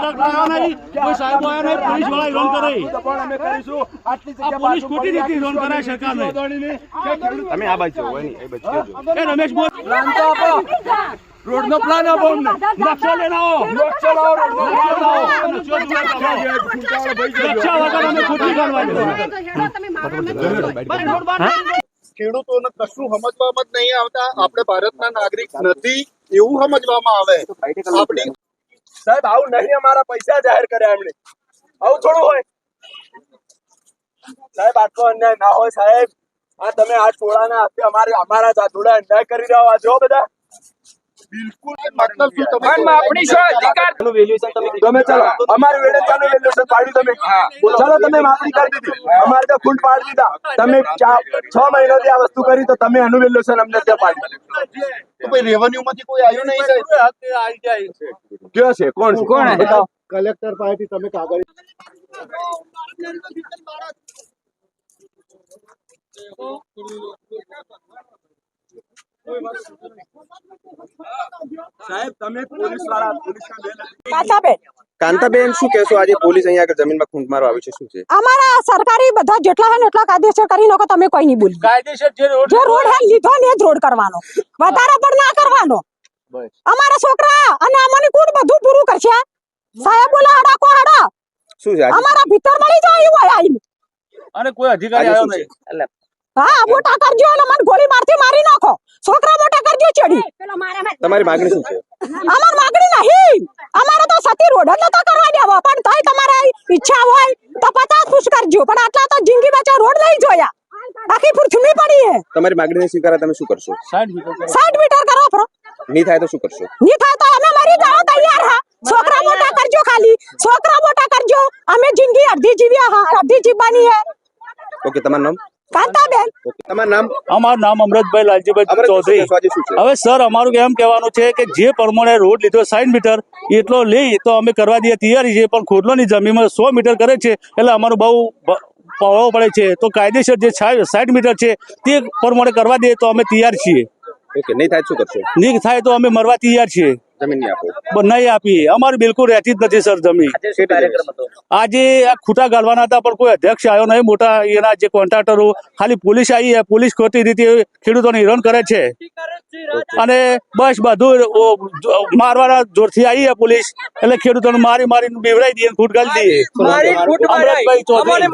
Contractor આવ્યા નહીં કોઈ સાહેબ આવ્યા નહીં પોલીસવાળા હેરાન કરે દબાણ અમે કરીશું આટલી આ પોલીસ ખોટી રીતે હેરાન કરાય સરકારને દોડીને કે ખેડૂત તમે આ બાજુ હોય ને એ બાજુ કહેજો રમેશ બોલ પ્લાન તો આપો રોડનો પ્લાન આપો અમને નકશો લઈને આવો નકશો લાવો પ્લાન લાવો. નકશા વગર અમે ખોટી કરવાની ખેડૂતોને કશું સમજવામાં જ નહીં આવતા આપણે ભારતના નાગરિક નથી એવું સમજવામાં આવે આપણી સાહેબ, આવું નહીં અમારા પૈસા જાહેર કર્યા એમણે. આવું થોડું હોય. સાહેબ, આટલો અન્યાય ના હોય સાહેબ. આ તમે આ ટોળાના હાથે અમારે અમારા જાતોડા અન્યાય કરી રહ્યા. જો બધા. બિલકુલ મતલબ શું તમે પણ આપણી શું અધિકાર? તમે ચાલો અમારી તમે. ચાલો તમે માપણી કરી દીધી. અમારે તો ફૂટ પાડી દીધા. તમે ચા- છ મહિનાથી આ વસ્તુ કરી તો તમે એનું વેલ્યુશન અમને ત્યાં પાડી તો ભાઈ રેવન્યુ માંથી કોઈ આવ્યું નહીં સાહેબ? કયો છે? કોણ છે? કોણ? કલેક્ટર પાસેથી તમે કાગળ સાહેબ તમે પોલીસવાળા પોલીસના બેન કાંતાબેન. શું કહેશો? આજે પોલીસ અહીંયા આગળ જમીનમાં ખૂંટ મારવા આવી છે શું છે? અમારા સરકારી બધા જેટલા હોય ને એટલા કાયદેસર કરી નાખો તમે કોઈ નહીં બોલી. કાયદેસર જે રોડ જે રોડ હે લીધો ને જ રોડ કરવાનો. વધારે પણ ના કરવાનો. અમારા છોકરા અને અમને કોણ બધું પૂરું કરશે. સાહેબ બોલા હડા કો હડા. શું છે અમારા ભીતર મળી જાય એવું હોય આઈને અને કોઈ અધિકારી આવ્યો નહીં. એટલે હા મોટા કરજો અને મને ગોળી મારથી મારી નાખો. છોકરા મોટા કરજો ચડી. તમારી માંગણી શું છે? અમારે તો સતી રોડ જ નતો કરવા દેવો પણ તોય તમારે ઈચ્છા હોય તો પચાસ ખુશ કરજો પણ આટલા તો જિંદગી બચો રોડ નહીં જોયા. આખી પૃથ્વી પડી હે. તમારી માંગણી સ્વીકારે તમે શું કરશો? સાઈડ મીટર કરો. પ્રો ની થાય તો શું કરશો? ની થાય તો અમે મરી જાવ તૈયાર હા. છોકરા મોટા કરજો ખાલી. છોકરા મોટા કરજો. અમે જિંદગી અડધી જીવ્યા હા અડધી જીવવાની હે. ઓકે તમારું નામ? કાંતાબેન તમારું નામ? અમારું નામ અમરતભાઈ લાલજીભાઈ ચૌધરી. કહેશો આજે શું છે? હવે સર અમારું એમ કહેવાનું છે કે જે પ્રમાણે રોડ લીધો સાઈઠ મીટર એટલો લઈ તો અમે કરવા દઈએ તૈયારી છે પણ ખોટલોની જમીનમાં સો મીટર કરે છે એટલે અમારું બહુ બ- પડે છે. તો કાયદેસર જે સાઈઠ મીટર છે તે પ્રમાણે કરવા દઈએ તો અમે તૈયાર છીએ. ઓકે નહીં થાય શું કરશો? નહીં થાય તો અમે મરવા તૈયાર છીએ. જમીન નહીં આપો. અમારે બિલકુલ રહેતી જ નથી સર જમીન. આજે ખૂટા ગાળવાના હતા પણ કોઈ અધ્યક્ષ આવ્યો નહીં. મોટા એના જે કોન્ટ્રાક્ટરો ખાલી પોલીસ આવી પોલીસ ખોટી રીતે ખેડૂતોને હેરાન કરે છે. અને બસ બધું મારવાના જોરથી આવી પોલીસ. એટલે ખેડૂતોને મારી મારીને બીવડાવી દઈએ ખૂટ ગાળી દઈએ. અમરતભાઈ ચૌધરી.